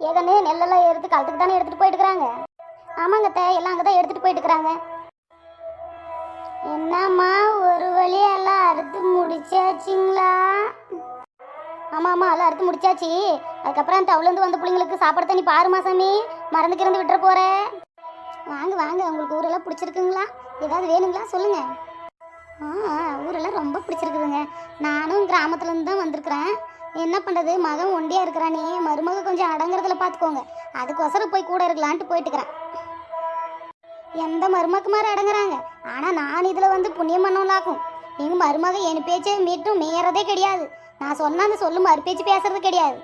ஏகனே நெல்லெல்லாம் எடுத்து களத்துக்கு தானே எடுத்துட்டு போயிட்டு இருக்கிறாங்க ஆமாங்க தே எல்லாம் அங்கே தான் எடுத்துட்டு போயிட்டு இருக்கிறாங்க என்னம்மா ஒரு வழியெல்லாம் அறுத்து முடிச்சாச்சுங்களா? ஆமாம் ஆமாம் எல்லாம் அறுத்து முடிச்சாச்சு. அதுக்கப்புறம் அந்த வந்த பிள்ளைங்களுக்கு சாப்பாடு தண்ணி பாருமா சாமி மறந்து கிறந்து விட்டுற போகிற வாங்க வாங்க உங்களுக்கு ஊரெல்லாம் பிடிச்சிருக்குங்களா? ஏதாவது வேணுங்களா? சொல்லுங்க. ஆ ஊரெல்லாம் ரொம்ப பிடிச்சிருக்குதுங்க. நானும் கிராமத்துலேருந்து தான் வந்திருக்கிறேன். என்ன பண்ணுறது மகன் ஒண்டியா இருக்கிறானே. மருமக கொஞ்சம் அடங்குறதுல பார்த்துக்கோங்க அதுக்கொசரம் போய் கூட இருக்கலான்ட்டு போயிட்டுக்கிறேன். எந்த மருமக்கு மாதிரி அடங்குறாங்க? ஆனால் நான் இதில் வந்து புண்ணியம் பண்ணலாக்கும் எங்கள் மருமக என் பேச்சை மீட்டும் மீறதே கிடையாது. நான் சொன்ன அந்த சொல்லு மறு பேச்சு பேசுறது கிடையாது.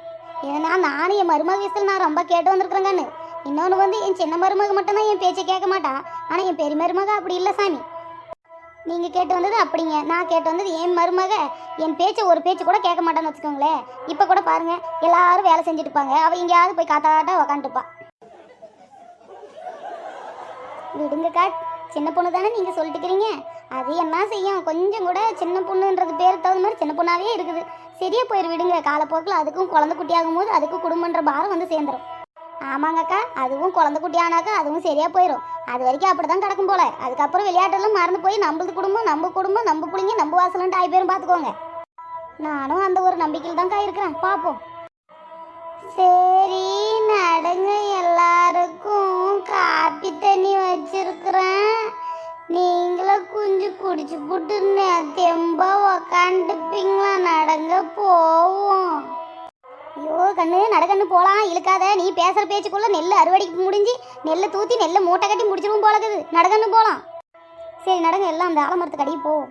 ஏன்னா நானும் என் மருமக விஷயத்தில் நான் ரொம்ப கேட்டு வந்திருக்கிறேங்கன்னு. இன்னொன்று வந்து என் சின்ன மருமக மட்டும்தான் என் பேச்சை கேட்க மாட்டா. ஆனால் என் பெரிய மருமக அப்படி இல்லை சாமி. நீங்கள் கேட்டு வந்தது அப்படிங்க. நான் கேட்டு வந்தது என் மருமக. என் பேச்சை ஒரு பேச்சு கூட கேட்க மாட்டான்னு வச்சுக்கோங்களேன். இப்போ கூட பாருங்க எல்லாரும் வேலை செஞ்சுட்டு இருப்பாங்க. அவள் எங்கேயாவது போய் காத்தாட்ட உக்காந்துட்டுப்பா விடுங்கக்கா சின்ன பொண்ணு தானே நீங்கள் சொல்லிட்டுக்கிறீங்க அது என்ன செய்யும்? கொஞ்சம் கூட சின்ன பொண்ணுன்றது பேர் தகுந்த மாதிரி சின்ன பொண்ணாவே இருக்குது. சரியா போயிரு விடுங்க. காலப்போக்கில் அதுக்கும் குழந்தை குட்டியாகும் போது அதுக்கும் குடும்பன்ற பாரம் வந்து சேர்ந்துடும் ஆமாங்கக்கா அதுவும் குழந்தை குட்டி ஆனாக்கா அதுவும் சரியாக போயிடும் அது வரைக்கும் அப்படி தான் கிடக்கும் போல. அதுக்கப்புறம் விளையாட்டெல்லாம் மறந்து போய் நம்மளது குடும்பம் நம்ம குடும்பம் நம்ம பிள்ளைங்க நம்ம வாசலன்ட்டு ஆய் பேரும் பார்த்துக்கோங்க நானும் அந்த ஒரு நம்பிக்கையில் தான்க்கா இருக்கிறேன். பார்ப்போம் சரி நடங்க எல்லாருக்கும் காப்பி தண்ணி வச்சிருக்கிறேன். நீங்களும் குஞ்சு குடிச்சு போட்டு தெம்பா உக்காந்துப்பீங்களா? நடங்க போவோம். ஐயோ கண்ணு நடக்கண்ணு போகலாம் இழுக்காத. நீ பேசுகிற பேச்சுக்குள்ளே நெல் அறுவடைக்கு முடிஞ்சு நெல்லை தூத்தி நெல்லை மூட்டை கட்டி முடிச்சிடும் போலக்குது. நடக்கண்ணு போகலாம் சரி நடங்க எல்லாம் அந்த ஆலமரத்துக்கு அடியே போவோம்